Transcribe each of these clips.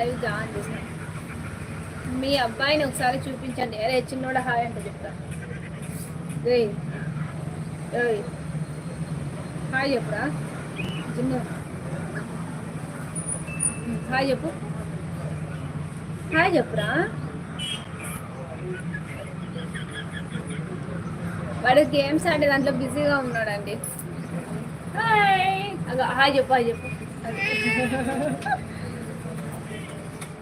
Live join చేసిన. మీ అబ్బాయిని ఒకసారి చూపించండి. అరే చిన్నోడ హాయ్ అంటే చెప్తా. ఏయ్ ఏయ్ హాయ్ చెప్పురా. చిన్న హాయ్ చెప్పు. హాయ్ చెప్పురా. వాడు గేమ్స్ ఆడే దాంట్లో బిజీగా ఉన్నాడండి. హాయ్. అగో హాయ్ చెప్పు హాయ్ చెప్పు.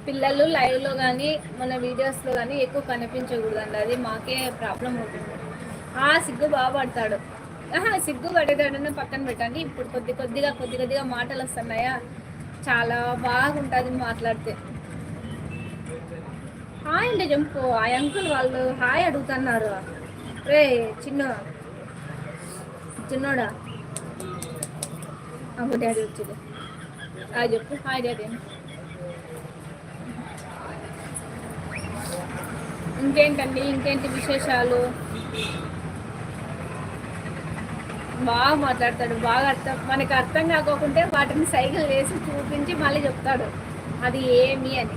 పిల్లలు లైవ్లో కానీ మన వీడియోస్లో కానీ ఎక్కువ కనిపించకూడదండి. అది మాకే ప్రాబ్లం అవుతుంది. ఆ సిగ్గు బాగా పడతాడు. ఆహా, సిగ్గు పడేదాడని పక్కన పెట్టండి. ఇప్పుడు కొద్ది కొద్దిగా కొద్ది కొద్దిగా మాటలు వస్తున్నాయా? చాలా బాగుంటుంది మాట్లాడితే. హాయ్ అండి జంపు. ఆ అంకుల్ వాళ్ళు హాయ్ అడుగుతున్నారు. రే చిన్న చిన్నోడా? అమ్మ డాడీ వచ్చింది ఆ చెప్పు హాయ్ డాడీ. ఇంకేంటండి? ఇంకేంటి విశేషాలు? బాగా మాట్లాడతాడు. బాగా అర్థం మనకి అర్థం కాకోకుంటే వాటిని సైకిల్ వేసి చూపించి మళ్ళీ చెప్తాడు. అది ఏమి అని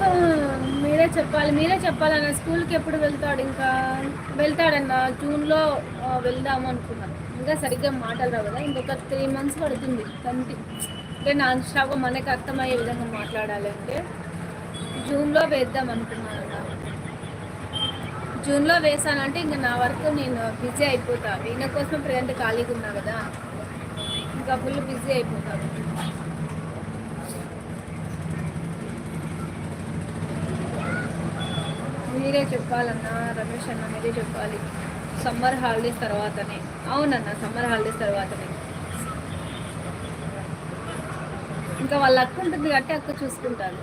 ఆ, మీరే చెప్పాలి. మీరే చెప్పాలన్న స్కూల్కి ఎప్పుడు వెళ్తాడు? ఇంకా వెళ్తాడన్న జూన్లో వెళ్దాము అనుకున్నాను ఇంకా సరిగ్గా మాటలు రావు కదా ఇంకొక త్రీ మంత్స్ పడుతుంది. తండ్రి అంటే నాన్ స్టాప్గా మనకి అర్థమయ్యే విధంగా మాట్లాడాలి అంటే జూన్లో వేద్దాం అనుకున్నాను జూన్లో వేసానంటే ఇంకా నా వరకు నేను బిజీ అయిపోతాను ఈయన కోసం ప్రజెంట్ ఖాళీగా ఉన్నా కదా. ఇంకా ఫుల్ బిజీ అయిపోతాను. మీరే చెప్పాలన్నా రమేష్ అన్న మీరే చెప్పాలి. సమ్మర్ హాలిడేస్ తర్వాతనే. అవునన్న సమ్మర్ హాలిడేస్ తర్వాతనే. ఇంకా వాళ్ళ అక్క ఉంటుంది కాబట్టి అక్క చూసుకుంటారు.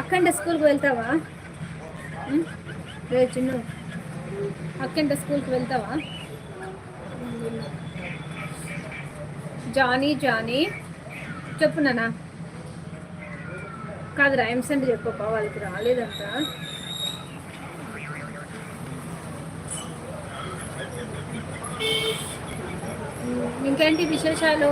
అక్కంటే స్కూల్కి వెళ్తావా? రే చిన్న అక్కంటే స్కూల్కి వెళ్తావా? Johnny Johnny. చెప్పు కాదు రైమ్స్ అంటే చెప్పప్ప వాళ్ళకి రాలేదంట. ఇంకేంటి విశేషాలు?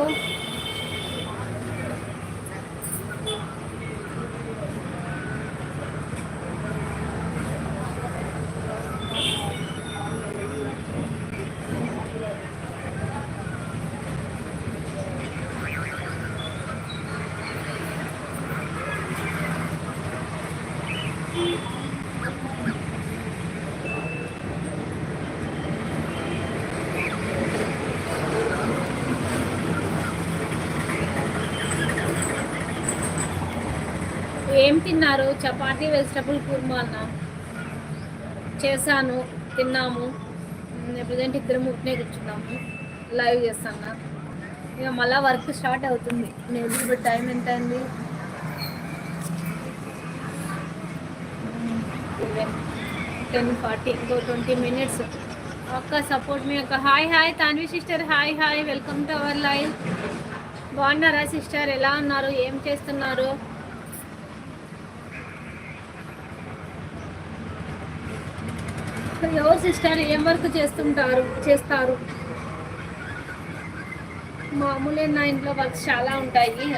ఏం తిన్నారు? చపాతీ వెజిటబుల్ కుర్మా అన్న. చేశాను తిన్నాము. ప్రజెంట్ ఇద్దరు ముట్టినే కూర్చున్నాము. లైవ్ చేస్తాను ఇక మళ్ళా వర్క్ స్టార్ట్ అవుతుంది. నేను ఇప్పుడు టైం ఎంత అయింది టెన్ ఫార్టీ ఇంకో ట్వంటీ మినిట్స్. ఒక్క సపోర్ట్ మీ యొక్క. Hi hi Tanvi sister. Hi hi. Welcome to our live. బాగున్నారా సిస్టర్? ఎలా ఉన్నారు? ఏం చేస్తున్నారు? ఎవరు సిస్టర్ ఏం వర్క్ చేస్తుంటారు చేస్తారు? మామూలే నా ఇంట్లో వర్క్స్ చాలా ఉంటాయి.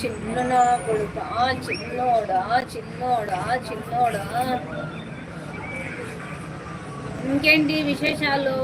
చిన్న కొడుకా చిన్నోడా చిన్నోడా చిన్నోడా. ఇంకేంటి విశేషాలు?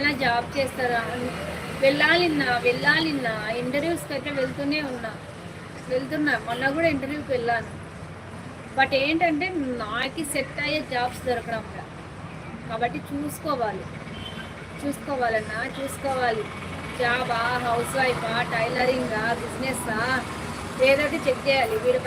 ఏమైనా జాబ్ చేస్తారా? వెళ్ళాలిన్నా వెళ్ళాలిన్నా ఇంటర్వ్యూస్కి అయితే వెళ్తూనే ఉన్నా. వెళ్తున్నా. మొన్న కూడా ఇంటర్వ్యూకి వెళ్ళాను. బట్ ఏంటంటే నాకు సెట్ అయ్యే జాబ్స్ దొరకడం కాబట్టి చూసుకోవాలి. చూసుకోవాలన్నా చూసుకోవాలి. జాబా హౌస్ వైఫా టైలరింగా బిజినెస్సా ఏదైతే చెక్ చేయాలి వీడి